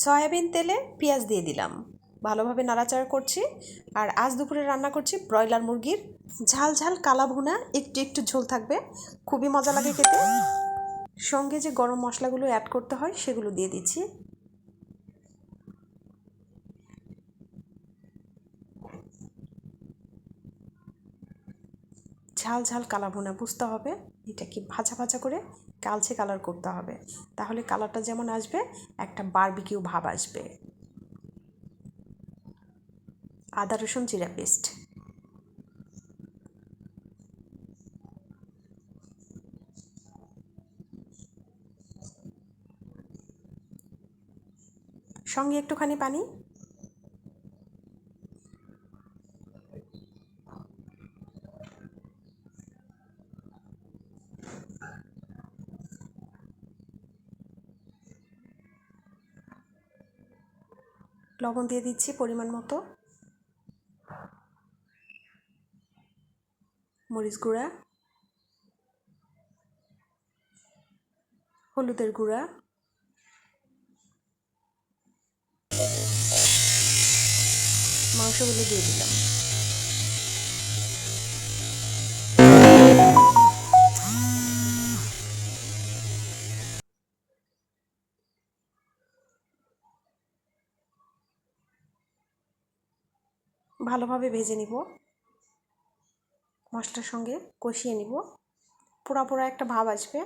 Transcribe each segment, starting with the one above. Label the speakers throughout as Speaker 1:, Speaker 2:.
Speaker 1: Soybean তেলে পেঁয়াজ দিয়ে দিলাম। ভালোভাবে নাড়াচাড়া করছি। আর আজ দুপুরে রান্না করছি ব্রয়লার মুরগির ঝাল ঝাল কালা ভুনা। একটু একটু ঝোল থাকবে। খুবই মজা লাগে খেতে। সঙ্গে যে গরম মশলাগুলো অ্যাড করতে হয়, সেগুলো দিয়ে দিচ্ছি। ঝাল ঝাল কালা ভুনা, বুঝতে হবে। এটা কি ভাজা ভাজা করে কালচে কালার করতে হবে। তাহলে কালারটা যেমন আসবে, একটা বারবিকিউ ভাব আসবে। আদা, রসুন, জিরা পেস্ট। সঙ্গে একটুখানি পানি। লবণ দিয়ে দিচ্ছি পরিমাণ মতো। মরিচ গুঁড়া। হলুদের গুঁড়া। মাংসগুলো দিয়ে দিলাম। ভালোভাবে ভেজে নিব। মশলার সঙ্গে কষিয়ে নিব। পোড়া পোড়া একটা ভাব আসবে।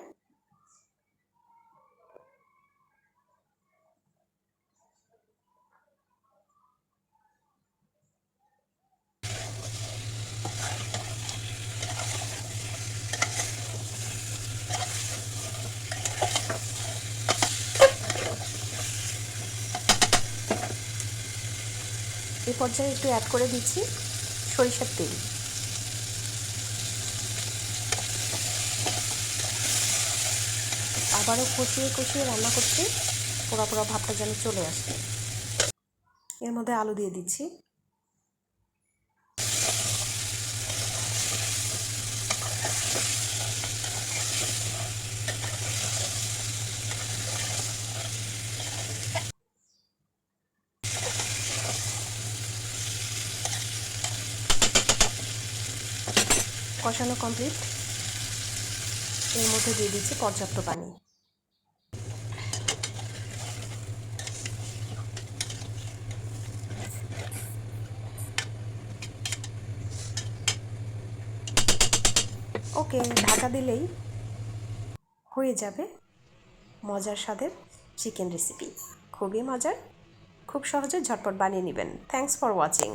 Speaker 1: এই পর্যায়ে একটু অ্যাড করে দিচ্ছি সরিষার তেল। আবারও কষিয়ে কষিয়ে রান্না করছি, পোড়া পোড়া ভাবটা যেন চলে আসে। এর মধ্যে আলু দিয়ে দিচ্ছি। কষানো কমপ্লিট এর মধ্যে দিয়ে দিচ্ছি পর্যাপ্ত পানি। ওকে ঢাকা দিলেই হয়ে যাবে মজার স্বাদের চিকেন রেসিপি খুবই মজার, খুব সহজে ঝটপট বানিয়ে নেবেন। Thanks for watching